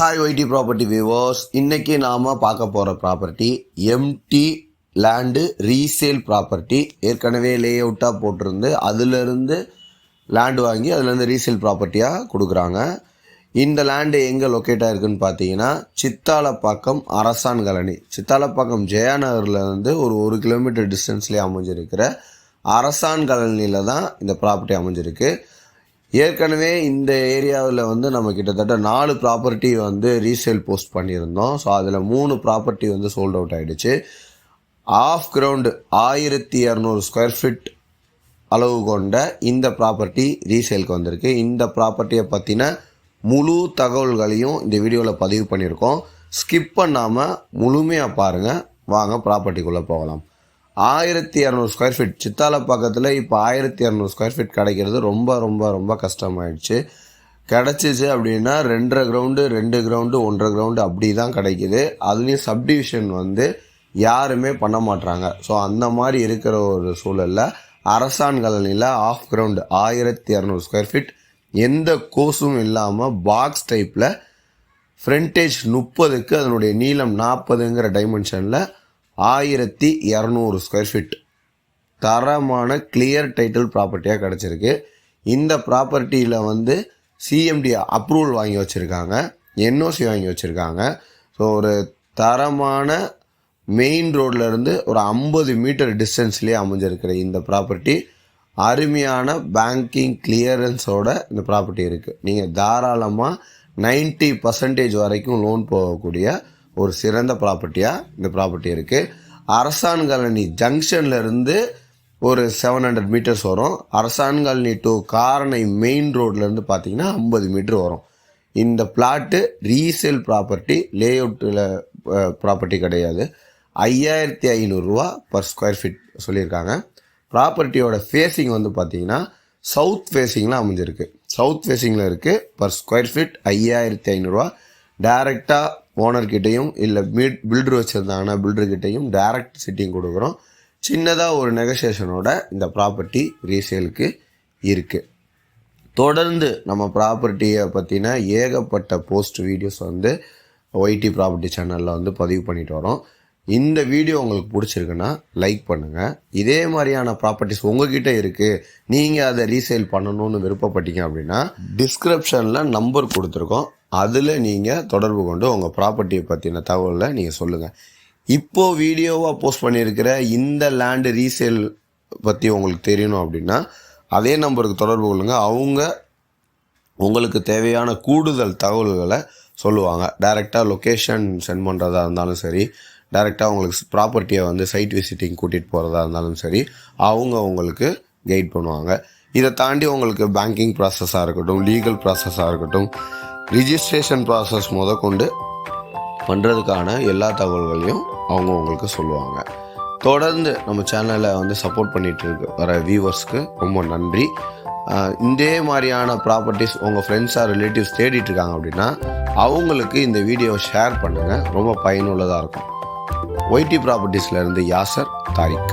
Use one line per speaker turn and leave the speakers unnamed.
Hi YT property viewers இன்னைக்கு நாம பார்க்க போற property empty land resale property ஏற்கனவே லே அவுட்டாக போட்டிருந்து அதுலேருந்து லேண்டு வாங்கி அதுலேருந்து ரீசேல் ப்ராப்பர்ட்டியாக கொடுக்குறாங்க. இந்த லேண்டு எங்கே லொக்கேட் ஆயிருக்குன்னு பார்த்தீங்கன்னா சித்தாலப்பாக்கம் அரசான் கலனி. சித்தாலப்பாக்கம் ஜெயாநகர்ல இருந்து ஒரு ஒரு கிலோமீட்டர் டிஸ்டன்ஸ்லேயே அமைஞ்சிருக்கிற அரசான் கலனியில் தான் இந்த ப்ராப்பர்ட்டி அமைஞ்சிருக்கு. ஏற்கனவே இந்த ஏரியாவில் வந்து நம்ம கிட்டத்தட்ட நாலு ப்ராப்பர்ட்டி வந்து ரீசேல் போஸ்ட் பண்ணியிருந்தோம். ஸோ அதில் மூணு ப்ராப்பர்ட்டி வந்து சோல்ட் அவுட் ஆகிடுச்சு ஆஃப் கிரவுண்டு ஆயிரத்தி இரநூறு ஸ்கொயர் ஃபீட் அளவு கொண்ட இந்த ப்ராப்பர்ட்டி ரீசேலுக்கு வந்திருக்கு. இந்த ப்ராப்பர்ட்டியை பற்றின முழு தகவல்களையும் இந்த வீடியோவில் பதிவு பண்ணியிருக்கோம். ஸ்கிப் பண்ணாமல் முழுமையாக பாருங்கள் வாங்க ப்ராப்பர்ட்டிக்குள்ளே போகலாம். ஆயிரத்தி இரநூறு ஸ்கொயர் ஃபீட் சித்தால பக்கத்தில் இப்போ ஆயிரத்தி இரநூறு ஸ்கொயர் ஃபீட் கிடைக்கிறது. ரொம்ப ரொம்ப ரொம்ப கஷ்டமாயிடுச்சு. கிடச்சிச்சு அப்படின்னா ரெண்டரை கிரவுண்டு ரெண்டு கிரவுண்டு ஒன்றரை கிரவுண்டு அப்படி தான் கிடைக்கிது. அதுலேயும் சப்டிவிஷன் வந்து யாருமே பண்ண மாட்டுறாங்க ஸோ அந்த மாதிரி இருக்கிற ஒரு சூழலில் அரசான் கலனியில் ஆஃப் கிரவுண்டு ஆயிரத்தி இரநூறு ஸ்கொயர் ஃபீட் எந்த கோஸும் இல்லாமல் பாக்ஸ் டைப்பில் ஃப்ரண்டேஜ் முப்பதுக்கு அதனுடைய நீளம் நாற்பதுங்கிற டைமென்ஷனில் ஆயிரத்தி இரநூறு ஸ்கொயர் ஃபீட் தரமான கிளியர் டைட்டில் ப்ராப்பர்ட்டியாக கிடச்சிருக்கு. இந்த ப்ராப்பர்ட்டியில் வந்து சிஎம்டி அப்ரூவல் வாங்கி வச்சுருக்காங்க. என்ஓசி வாங்கி வச்சுருக்காங்க. ஸோ ஒரு தரமான மெயின் ரோட்லேருந்து ஒரு ஐம்பது மீட்டர் டிஸ்டன்ஸ்லேயே அமைஞ்சிருக்கிற இந்த ப்ராப்பர்ட்டி அருமையான பேங்கிங் கிளியரன்ஸோட இந்த ப்ராப்பர்ட்டி இருக்குது நீங்கள் தாராளமாக 90% பர்சன்டேஜ் வரைக்கும் லோன் போகக்கூடிய ஒரு சிறந்த ப்ராப்பர்ட்டியாக இந்த ப்ராப்பர்ட்டி இருக்குது அரசான் காலனி ஒரு செவன் ஹண்ட்ரட் மீட்டர்ஸ் வரும். Arasan colony to Karanai main ரோட்லேருந்து பார்த்தீங்கன்னா ஐம்பது மீட்டர் வரும். இந்த பிளாட்டு ரீசேல் ப்ராப்பர்ட்டி லே அவுட்டில் ப்ராப்பர்ட்டி கிடையாது. ஐயாயிரத்தி ஐநூறுரூவா பர் ஸ்கொயர் ஃபீட் சொல்லியிருக்காங்க. ப்ராப்பர்ட்டியோட ஃபேஸிங் வந்து பார்த்தீங்கன்னா சவுத் ஃபேஸிங்கில் அமைஞ்சிருக்கு. சவுத் ஃபேஸிங்கில் இருக்குது பர் ஸ்கொயர் ஃபீட் ஐயாயிரத்தி ஐநூறுரூவா டேரெக்டாக ஓனர்கிட்டையும் இல்லை மீட் பில்டர் வச்சுருந்தாங்கன்னா பில்டர்கிட்டையும் டேரக்ட் சிட்டிங் கொடுக்குறோம். சின்னதாக ஒரு நெகோசியேஷனோட இந்த ப்ராப்பர்ட்டி ரீசேலுக்கு இருக்குது தொடர்ந்து நம்ம ப்ராப்பர்ட்டியை பற்றின ஏகப்பட்ட போஸ்ட் வீடியோஸ் வந்து ஒய்டி ப்ராப்பர்ட்டி சேனலில் வந்து பதிவு பண்ணிட்டு வரோம். இந்த வீடியோ உங்களுக்கு பிடிச்சிருக்குன்னா லைக் பண்ணுங்கள் இதே மாதிரியான ப்ராப்பர்ட்டிஸ் உங்ககிட்ட இருக்குது நீங்கள் அதை ரீசேல் பண்ணணும்னு விருப்பப்பட்டீங்க அப்படின்னா டிஸ்கிரிப்ஷனில் நம்பர் கொடுத்துருக்கோம். அதில் நீங்கள் தொடர்பு கொண்டு உங்கள் ப்ராப்பர்ட்டியை பற்றின தகவலை நீங்கள் சொல்லுங்கள் இப்போது வீடியோவாக போஸ்ட் பண்ணியிருக்கிற இந்த லேண்டு ரீசேல் பற்றி உங்களுக்கு தெரியணும் அப்படின்னா அதே நம்பருக்கு தொடர்பு கொள்ளுங்கள் அவங்க உங்களுக்கு தேவையான கூடுதல் தகவல்களை சொல்லுவாங்க. டைரெக்டாக லொக்கேஷன் சென்ட் பண்ணுறதா இருந்தாலும் சரி டைரெக்டாக உங்களுக்கு ப்ராப்பர்ட்டியை வந்து சைட் விசிட்டிங் கூட்டிகிட்டு போகிறதா இருந்தாலும் சரி அவங்க உங்களுக்கு கைட் பண்ணுவாங்க. இதை தாண்டி உங்களுக்கு பேங்கிங் ப்ராசஸாக இருக்கட்டும் லீகல் ப்ராசஸாக இருக்கட்டும் ரிஜிஸ்ட்ரேஷன் ப்ராசஸ் முதற்கொண்டு பண்ணுறதுக்கான எல்லா தகவல்களையும் அவங்க உங்களுக்கு சொல்லுவாங்க. தொடர்ந்து நம்ம சேனலை வந்து சப்போர்ட் பண்ணிகிட்டு இருக்க வர வியூவர்ஸ்க்கு ரொம்ப நன்றி. இதே மாதிரியான ப்ராப்பர்ட்டிஸ் உங்கள் ஃப்ரெண்ட்ஸாக ரிலேட்டிவ்ஸ் தேடிட்டு இருக்காங்க அப்படின்னா அவங்களுக்கு இந்த வீடியோவை ஷேர் பண்ணுங்கள் ரொம்ப பயனுள்ளதாக இருக்கும். ஒய்டி ப்ராப்பர்ட்டிஸ்லேருந்து யாசர் தாரிக்.